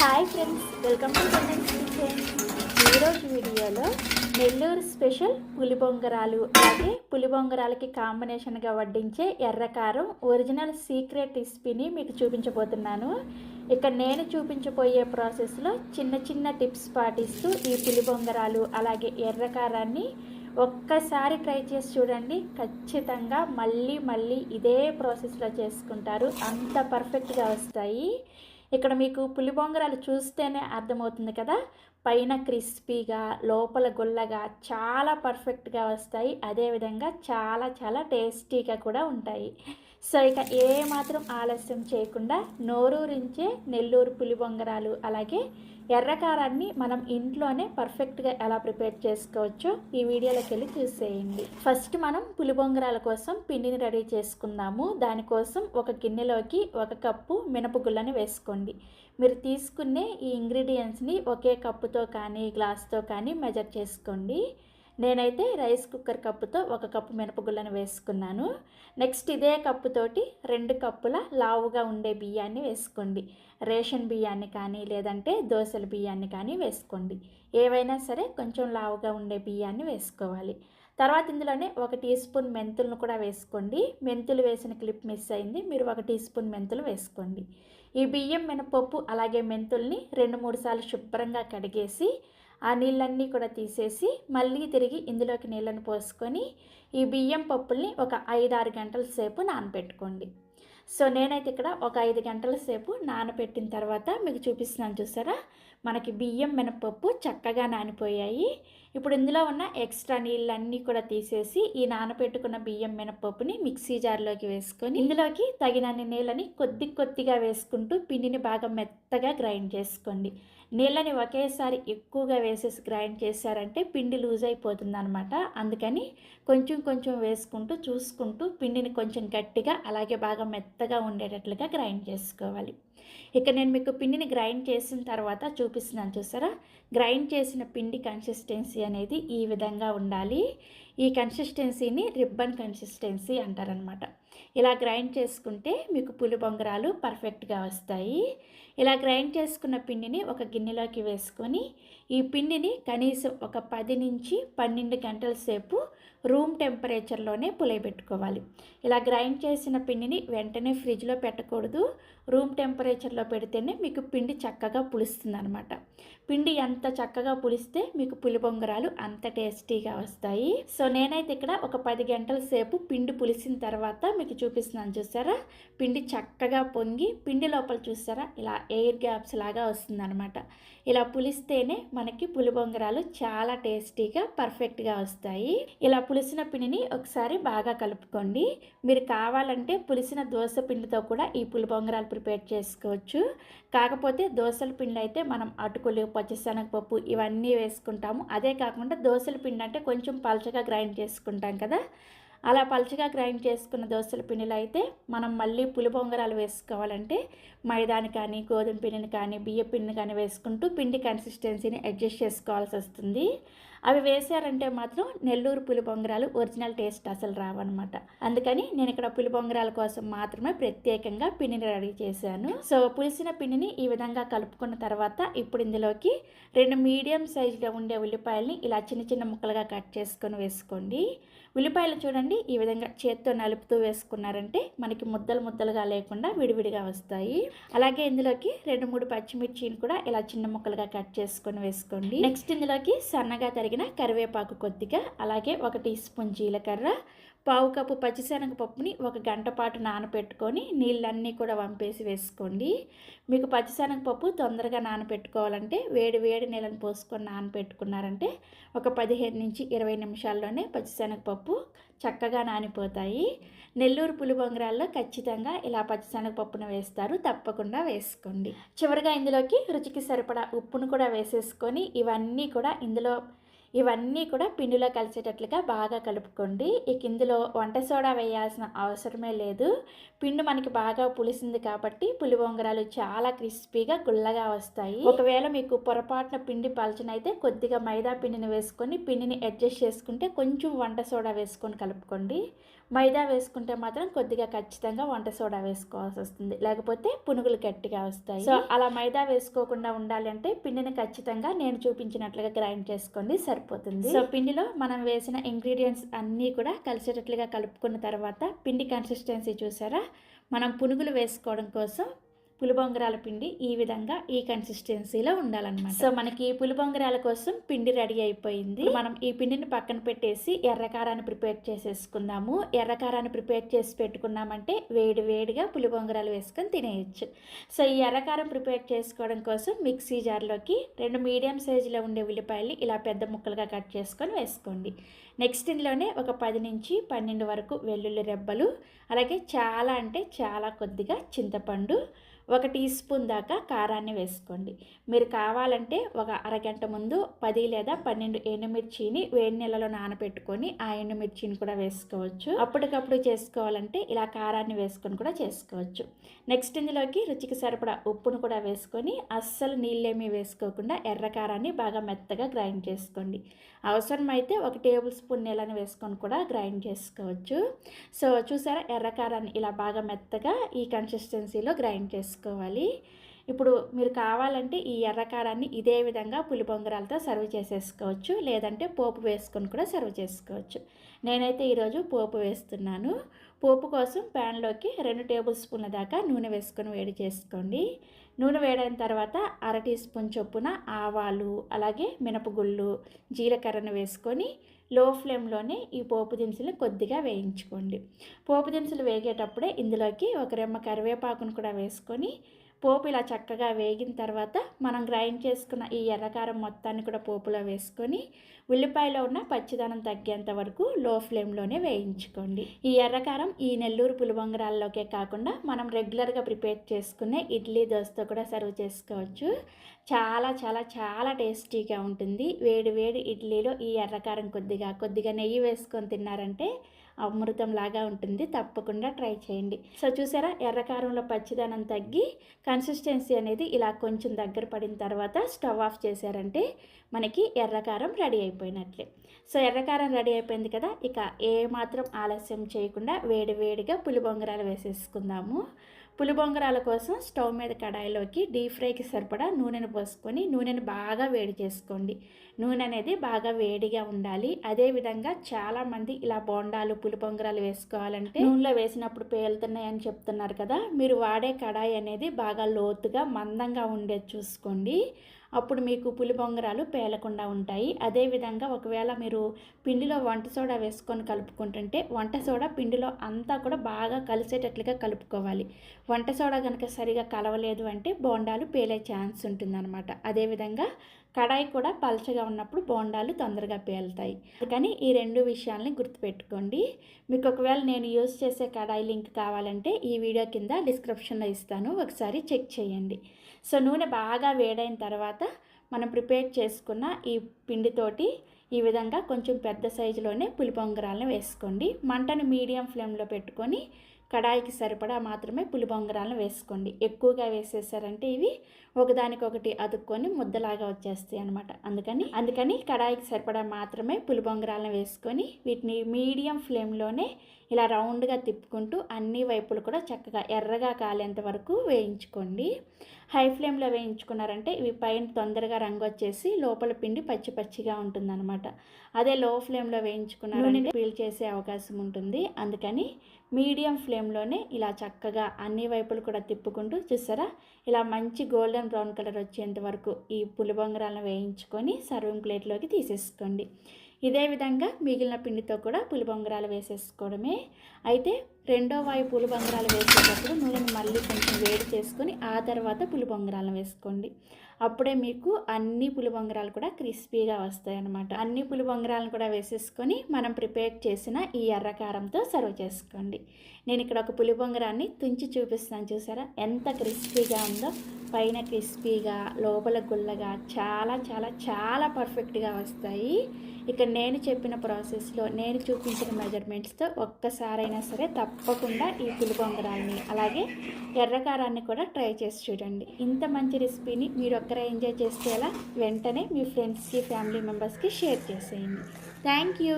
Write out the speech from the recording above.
Hi friends welcome to Chennai's kitchen ఈరోజు వీడియోలో Nellore special పులిబొంగరాలు అలాగే పులిబొంగరాలకి కాంబినేషన్గా వడ్డించే ఎర్రకారం ఒరిజినల్ సీక్రెట్ రెసిపీని మీకు చూపించబోతున్నాను. ఇక్కడ నేను చూపించబోయే ప్రాసెస్లో చిన్న చిన్న టిప్స్ పాటిస్తూ ఈ పులిబొంగరాలు అలాగే ఎర్రకారాన్ని ఒక్కసారి ట్రై చేసి చూడండి. ఖచ్చితంగా మళ్ళీ మళ్ళీ ఇదే ప్రాసెస్లో చేసుకుంటారు. అంత పర్ఫెక్ట్గా వస్తాయి. ఇక్కడ మీకు పులి బొంగరాలు చూస్తేనే అర్థమవుతుంది కదా. పైన క్రిస్పీగా లోపల గుల్లగా చాలా పర్ఫెక్ట్గా వస్తాయి. అదేవిధంగా చాలా చాలా టేస్టీగా కూడా ఉంటాయి. సో ఇక ఏ మాత్రం ఆలస్యం చేయకుండా నోరూరించే నెల్లూరు పులి బొంగరాలు అలాగే ఎర్రకారాన్ని మనం ఇంట్లోనే పర్ఫెక్ట్గా ఎలా ప్రిపేర్ చేసుకోవచ్చో ఈ వీడియోలోకి వెళ్ళి చూసేయండి. ఫస్ట్ మనం పులిబొంగరాల కోసం పిండిని రెడీ చేసుకుందాము. దానికోసం ఒక గిన్నెలోకి ఒక కప్పు మినపగుళ్ళని వేసుకోండి. మీరు తీసుకునే ఈ ఇంగ్రీడియంట్స్ని ఒకే కప్పుతో కానీ గ్లాస్తో కానీ మెజర్ చేసుకోండి. నేనైతే రైస్ కుక్కర్ కప్పుతో ఒక కప్పు మినపగుళ్ళను వేసుకున్నాను. నెక్స్ట్ ఇదే కప్పుతోటి రెండు కప్పుల లావుగా ఉండే బియ్యాన్ని వేసుకోండి. రేషన్ బియ్యాన్ని కానీ లేదంటే దోశల బియ్యాన్ని కానీ వేసుకోండి. ఏవైనా సరే కొంచెం లావుగా ఉండే బియ్యాన్ని వేసుకోవాలి. తర్వాత ఇందులోనే ఒక టీ స్పూన్ మెంతులను కూడా వేసుకోండి. మెంతులు వేసిన క్లిప్ మిస్ అయింది. మీరు ఒక టీ స్పూన్ మెంతులు వేసుకోండి. ఈ బియ్యం మినపప్పు అలాగే మెంతుల్ని రెండు మూడు సార్లు శుభ్రంగా కడిగేసి ఆ నీళ్ళన్నీ కూడా తీసేసి మళ్ళీ తిరిగి ఇందులోకి నీళ్ళని పోసుకొని ఈ బియ్యం పప్పుల్ని ఒక ఐదు ఆరు గంటల సేపు నానబెట్టుకోండి. సో నేనైతే ఇక్కడ ఒక ఐదు గంటల సేపు నానబెట్టిన తర్వాత మీకు చూపిస్తున్నాను చూసారా? మనకి బియ్యం మినపప్పు చక్కగా నానిపోయాయి. ఇప్పుడు ఇందులో ఉన్న ఎక్స్ట్రా నీళ్ళన్నీ కూడా తీసేసి ఈ నానబెట్టుకున్న బియ్యం మినపప్పుని మిక్సీ జార్లోకి వేసుకొని ఇందులోకి తగినన్ని నీళ్ళని కొద్ది కొద్దిగా వేసుకుంటూ పిండిని బాగా మెత్తగా గ్రైండ్ చేసుకోండి. నీళ్ళని ఒకేసారి ఎక్కువగా వేసేసి గ్రైండ్ చేశారంటే పిండి లూజ్ అయిపోతుంది అనమాట అందుకని కొంచెం కొంచెం వేసుకుంటూ చూసుకుంటూ పిండిని కొంచెం గట్టిగా అలాగే బాగా మెత్తగా ఉండేటట్లుగా గ్రైండ్ చేసుకోవాలి. ఇక నేను మీకు పిండిని గ్రైండ్ చేసిన తర్వాత చూపిస్తున్నాను చూసారా? గ్రైండ్ చేసిన పిండి కన్సిస్టెన్సీ అనేది ఈ విధంగా ఉండాలి. ఈ కన్సిస్టెన్సీని రిబ్బన్ కన్సిస్టెన్సీ అంటారనమాట ఇలా గ్రైండ్ చేసుకుంటే మీకు పులి బొంగరాలు పర్ఫెక్ట్గా వస్తాయి. ఇలా గ్రైండ్ చేసుకున్న పిండిని ఒక గిన్నెలోకి వేసుకొని ఈ పిండిని కనీసం ఒక పది నుంచి పన్నెండు గంటల సేపు రూమ్ టెంపరేచర్లోనే పులియబెట్టుకోవాలి. ఇలా గ్రైండ్ చేసిన పిండిని వెంటనే ఫ్రిడ్జ్లో పెట్టకూడదు. రూమ్ టెంపరేచర్లో పెడితేనే మీకు పిండి చక్కగా పులుస్తుంది అనమాట పిండి ఎంత చక్కగా పులిస్తే మీకు పులి బొంగరాలు అంత టేస్టీగా వస్తాయి. సో నేనైతే ఇక్కడ ఒక పది గంటల సేపు పిండి పులిసిన తర్వాత మీకు చూపిస్తున్నాను చూసారా? పిండి చక్కగా పొంగి పిండి లోపల చూసారా? ఇలా ఎయిర్ గ్యాప్స్ లాగా వస్తుందన్నమాట. ఇలా పులిస్తేనే మనకి పులి బొంగరాలు చాలా టేస్టీగా పర్ఫెక్ట్గా వస్తాయి. ఇలా పులిసిన పిండిని ఒకసారి బాగా కలుపుకోండి. మీరు కావాలంటే పులిసిన దోశ పిండితో కూడా ఈ పులి బొంగరాలు ప్రిపేర్ చేసుకోవచ్చు. కాకపోతే దోశల పిండి అయితే మనం అటుకులు పచ్చిశనగపప్పు ఇవన్నీ వేసుకుంటాము. అదే కాకుండా దోశల పిండి అంటే కొంచెం పలచగా గ్రైండ్ చేసుకుంటాం కదా. అలా పలుచగా గ్రైండ్ చేసుకున్న దోశల పిండిలో అయితే మనం మళ్ళీ పులిపొంగరాలు వేసుకోవాలంటే మైదాని కానీ గోధుమ పిండిని కానీ బియ్య పిండిని కానీ వేసుకుంటూ పిండి కన్సిస్టెన్సీని అడ్జస్ట్ చేసుకోవాల్సి వస్తుంది. అవి వేసారంటే మాత్రం నెల్లూరు పులి బొంగరాలు ఒరిజినల్ టేస్ట్ అసలు రావన్నమాట. అందుకని నేను ఇక్కడ పులి బొంగరాల కోసం మాత్రమే ప్రత్యేకంగా పిండిని రెడీ చేశాను. సో పులిసిన పిండిని ఈ విధంగా కలుపుకున్న తర్వాత ఇప్పుడు ఇందులోకి రెండు మీడియం సైజులో ఉండే ఉల్లిపాయల్ని ఇలా చిన్న చిన్న ముక్కలుగా కట్ చేసుకొని వేసుకోండి. ఉల్లిపాయలు చూడండి ఈ విధంగా చేత్తో నలుపుతూ వేసుకున్నారంటే మనకి ముద్దలు ముద్దలుగా లేకుండా విడివిడిగా వస్తాయి. అలాగే ఇందులోకి రెండు మూడు పచ్చిమిర్చిని కూడా ఇలా చిన్న ముక్కలుగా కట్ చేసుకొని వేసుకోండి. నెక్స్ట్ ఇందులోకి సన్నగా తరిగిన కరివేపాకు కొద్దిగా అలాగే ఒక టీ స్పూన్ జీలకర్ర పావు కప్పు పచ్చిశనగపప్పుని ఒక గంట పాటు నానబెట్టుకొని నీళ్ళన్నీ కూడా వంపేసి వేసుకోండి. మీకు పచ్చిశనగపప్పు తొందరగా నానబెట్టుకోవాలంటే వేడి వేడి నీళ్ళని పోసుకొని నానబెట్టుకున్నారంటే ఒక పదిహేను నుంచి ఇరవై నిమిషాల్లోనే పచ్చిశనగపప్పు చక్కగా నానిపోతాయి. నెల్లూరు పులిబొంగరాల్లో ఖచ్చితంగా ఇలా పచ్చిశనగపప్పును వేస్తారు తప్పకుండా వేసుకోండి. చివరిగా ఇందులోకి రుచికి సరిపడా ఉప్పును కూడా వేసేసుకొని ఇవన్నీ కూడా ఇందులో ఇవన్నీ కూడా పిండిలో కలిసేటట్లుగా బాగా కలుపుకోండి. ఇక ఇందులో వంట సోడా వేయాల్సిన అవసరమే లేదు. పిండి మనకి బాగా పులిసింది కాబట్టి పులి బొంగరాలు చాలా క్రిస్పీగా గుల్లగా వస్తాయి. ఒకవేళ మీకు పొరపాటున పిండి పలచనైతే కొద్దిగా మైదా పిండిని వేసుకొని పిండిని అడ్జస్ట్ చేసుకుంటే కొంచెం వంట సోడా వేసుకొని కలుపుకోండి. మైదా వేసుకుంటే మాత్రం కొద్దిగా ఖచ్చితంగా వంట సోడా వేసుకోవాల్సి వస్తుంది. లేకపోతే పునుగులు గట్టిగా వస్తాయి. సో అలా మైదా వేసుకోకుండా ఉండాలి అంటే పిండిని ఖచ్చితంగా నేను చూపించినట్లుగా గ్రైండ్ చేసుకోండి సరిపోతుంది. సో పిండిలో మనం వేసిన ఇంగ్రీడియంట్స్ అన్నీ కూడా కలిసేటట్లుగా కలుపుకున్న తర్వాత పిండి కన్సిస్టెన్సీ చూసారా? మనం పునుగులు వేసుకోవడం కోసం పులిబొంగరాల పిండి ఈ విధంగా ఈ కన్సిస్టెన్సీలో ఉండాలన్నమాట. సో మనకి పులిబొంగరాల కోసం పిండి రెడీ అయిపోయింది. మనం ఈ పిండిని పక్కన పెట్టేసి ఎర్రకారాన్ని ప్రిపేర్ చేసేసుకుందాము. ఎర్రకారాన్ని ప్రిపేర్ చేసి పెట్టుకున్నామంటే వేడి వేడిగా పులిబొంగరాలు వేసుకొని తినేయచ్చు. సో ఈ ఎర్రకారం ప్రిపేర్ చేసుకోవడం కోసం మిక్సీ జార్లోకి రెండు మీడియం సైజులో ఉండే ఉల్లిపాయలు ఇలా పెద్ద ముక్కలుగా కట్ చేసుకొని వేసుకోండి. నెక్స్ట్ ఇందులోనే ఒక పది నుంచి పన్నెండు వరకు వెల్లుల్లి రెబ్బలు అలాగే చాలా అంటే చాలా కొద్దిగా చింతపండు ఒక టీ స్పూన్ దాకా కారాన్ని వేసుకోండి. మీరు కావాలంటే ఒక అరగంట ముందు పది లేదా పన్నెండు ఎండుమిర్చిని వేడి నీళ్ళలో నానబెట్టుకొని ఆ ఎండుమిర్చిని కూడా వేసుకోవచ్చు. అప్పటికప్పుడు చేసుకోవాలంటే ఇలా కారాన్ని వేసుకొని కూడా చేసుకోవచ్చు. నెక్స్ట్ ఇందులోకి రుచికి సరిపడా ఉప్పును కూడా వేసుకొని అస్సలు నీళ్ళేమీ వేసుకోకుండా ఎర్ర కారాన్ని బాగా మెత్తగా గ్రైండ్ చేసుకోండి. అవసరమైతే ఒక టేబుల్ స్పూన్ నీళ్ళని వేసుకొని కూడా గ్రైండ్ చేసుకోవచ్చు. సో చూసారా? ఎర్ర కారాన్ని ఇలా బాగా మెత్తగా ఈ కన్సిస్టెన్సీలో గ్రైండ్ చేసుకోవాలి ఇప్పుడు మీరు కావాలంటే ఈ ఎర్రకారాన్ని ఇదే విధంగా పులిపొంగరాలతో సర్వ్ చేసేసుకోవచ్చు. లేదంటే పోపు వేసుకొని కూడా సర్వ్ చేసుకోవచ్చు. నేనైతే ఈరోజు పోపు వేస్తున్నాను. పోపు కోసం ప్యాన్లోకి రెండు టేబుల్ స్పూన్ల దాకా నూనె వేసుకొని వేడి చేసుకోండి. నూనె వేడైన తర్వాత అర టీ స్పూన్ చొప్పున ఆవాలు అలాగే మినపగుళ్ళు జీలకర్రను వేసుకొని లో ఫ్లేమ్లోనే ఈ పోపు దినుసులు కొద్దిగా వేయించుకోండి. పోపు దినుసులు వేగేటప్పుడే ఇందులోకి ఒక రెమ్మ కరివేపాకును కూడా వేసుకొని పోపు ఇలా చక్కగా వేగిన తర్వాత మనం గ్రైండ్ చేసుకున్న ఈ ఎర్రకారం మొత్తాన్ని కూడా పోపులో వేసుకొని ఉల్లిపాయలో ఉన్న పచ్చిదనం తగ్గేంత వరకు లో ఫ్లేమ్లోనే వేయించుకోండి. ఈ ఎర్రకారం ఈ నెల్లూరు పులిబొంగరాల్లోకే కాకుండా మనం రెగ్యులర్గా ప్రిపేర్ చేసుకునే ఇడ్లీ దోశతో కూడా సర్వ్ చేసుకోవచ్చు. చాలా చాలా చాలా టేస్టీగా ఉంటుంది. వేడి వేడి ఇడ్లీలో ఈ ఎర్రకారం కొద్దిగా కొద్దిగా నెయ్యి వేసుకొని తిన్నారంటే అమృతం లాగా ఉంటుంది. తప్పకుండా ట్రై చేయండి. సో చూసారా? ఎర్రకారంలో పచ్చిదనం తగ్గి కన్సిస్టెన్సీ అనేది ఇలా కొంచెం దగ్గర పడిన తర్వాత స్టవ్ ఆఫ్ చేశారంటే మనకి ఎర్రకారం రెడీ అయిపోయినట్లే. సో ఎర్రకారం రెడీ అయిపోయింది కదా? ఇక ఏమాత్రం ఆలస్యం చేయకుండా వేడి వేడిగా పులిబొంగరాలు వేసేసుకుందాము. పులిబొంగరాల కోసం స్టవ్ మీద కడాయిలోకి డీప్ ఫ్రైకి సరిపడా నూనెను పోసుకొని నూనెను బాగా వేడి చేసుకోండి. నూనె అనేది బాగా వేడిగా ఉండాలి. అదేవిధంగా చాలామంది ఇలా బోండాలు పులిపొంగరాలు వేసుకోవాలంటే నూనెలో వేసినప్పుడు పేలుతున్నాయని చెప్తున్నారు కదా. మీరు వాడే కడాయి అనేది బాగా లోతుగా మందంగా ఉండేది చూసుకోండి. అప్పుడు మీకు పులి బొంగరాలు పేలకుండా ఉంటాయి. అదేవిధంగా ఒకవేళ మీరు పిండిలో వంట సోడా వేసుకొని కలుపుకుంటుంటే వంట సోడా పిండిలో అంతా కూడా బాగా కలిసేటట్లుగా కలుపుకోవాలి. వంట సోడా కనుక సరిగా కలవలేదు అంటే బోండాలు పేలే ఛాన్స్ ఉంటుందన్నమాట. అదేవిధంగా కడాయి కూడా పలచగా ఉన్నప్పుడు బోండాలు తొందరగా పేలుతాయి. కానీ ఈ రెండు విషయాల్ని గుర్తుపెట్టుకోండి. మీకు ఒకవేళ నేను యూస్ చేసే కడాయి లింక్ కావాలంటే ఈ వీడియో కింద డిస్క్రిప్షన్లో ఇస్తాను. ఒకసారి చెక్ చేయండి. సో నూనె బాగా వేడైన తర్వాత మనం ప్రిపేర్ చేసుకున్న ఈ పిండితోటి ఈ విధంగా కొంచెం పెద్ద సైజులోనే పులిపొంగరాలను వేసుకోండి. మంటను మీడియం ఫ్లేమ్లో పెట్టుకొని కడాయికి సరిపడా మాత్రమే పులిబొంగరాలను వేసుకోండి. ఎక్కువగా వేసేసారంటే ఇవి ఒకదానికొకటి అతుక్కొని ముద్దలాగా వచ్చేస్తాయి అనమాట అందుకని అందుకని కడాయికి సరిపడా మాత్రమే పులిబొంగరాలను వేసుకొని వీటిని మీడియం ఫ్లేమ్లోనే ఇలా రౌండ్గా తిప్పుకుంటూ అన్ని వైపులు కూడా చక్కగా ఎర్రగా కాలేంత వరకు వేయించుకోండి. హై ఫ్లేమ్లో వేయించుకున్నారంటే ఇవి పైన తొందరగా రంగు వచ్చేసి లోపల పిండి పచ్చి పచ్చిగా ఉంటుందన్నమాట. అదే లో ఫ్లేమ్లో వేయించుకున్నారంటే పీల్ చేసే అవకాశం ఉంటుంది. అందుకని మీడియం ఫ్లేమ్లోనే ఇలా చక్కగా అన్ని వైపులు కూడా తిప్పుకుంటూ చూసారా ఇలా మంచి గోల్డెన్ బ్రౌన్ కలర్ వచ్చేంత వరకు ఈ పులిబొంగరాలను వేయించుకొని సర్వింగ్ ప్లేట్లోకి తీసేసుకోండి. ఇదే విధంగా మిగిలిన పిండితో కూడా పులిబొంగరాలు వేసేసుకోవడమే. అయితే రెండో వాయు పులిబొంగరాలు వేసేటప్పుడు నూనెని మళ్ళీ కొంచెం వేడి చేసుకొని ఆ తర్వాత పులిబొంగరాలను వేసుకోండి. అప్పుడే మీకు అన్ని పులిబొంగరాలు కూడా క్రిస్పీగా వస్తాయి అన్నమాట అన్ని పులిబొంగరాలను కూడా వేసేసుకొని మనం ప్రిపేర్ చేసిన ఈ ఎర్రకారంతో సర్వ్ చేసుకోండి. నేను ఇక్కడ ఒక పులిబొంగరాన్ని తుంచి చూపిస్తాను చూసారా? ఎంత క్రిస్పీగా ఉందో. పైన క్రిస్పీగా లోపల గుల్లగా చాలా చాలా చాలా పర్ఫెక్ట్గా వస్తాయి. ఇక నేను చెప్పిన ప్రాసెస్లో నేను చూపించిన మెజర్మెంట్స్తో ఒక్కసారైనా సరే తప్పకుండా ఈ పులిపొంగరాల్ని అలాగే ఎర్రకారాన్ని కూడా ట్రై చేసి చూడండి. ఇంత మంచి రెసిపీని మీరు ఒక్కరే ఎంజాయ్ చేసేలా వెంటనే మీ ఫ్రెండ్స్కి ఫ్యామిలీ మెంబర్స్కి షేర్ చేసేయండి. Thank you.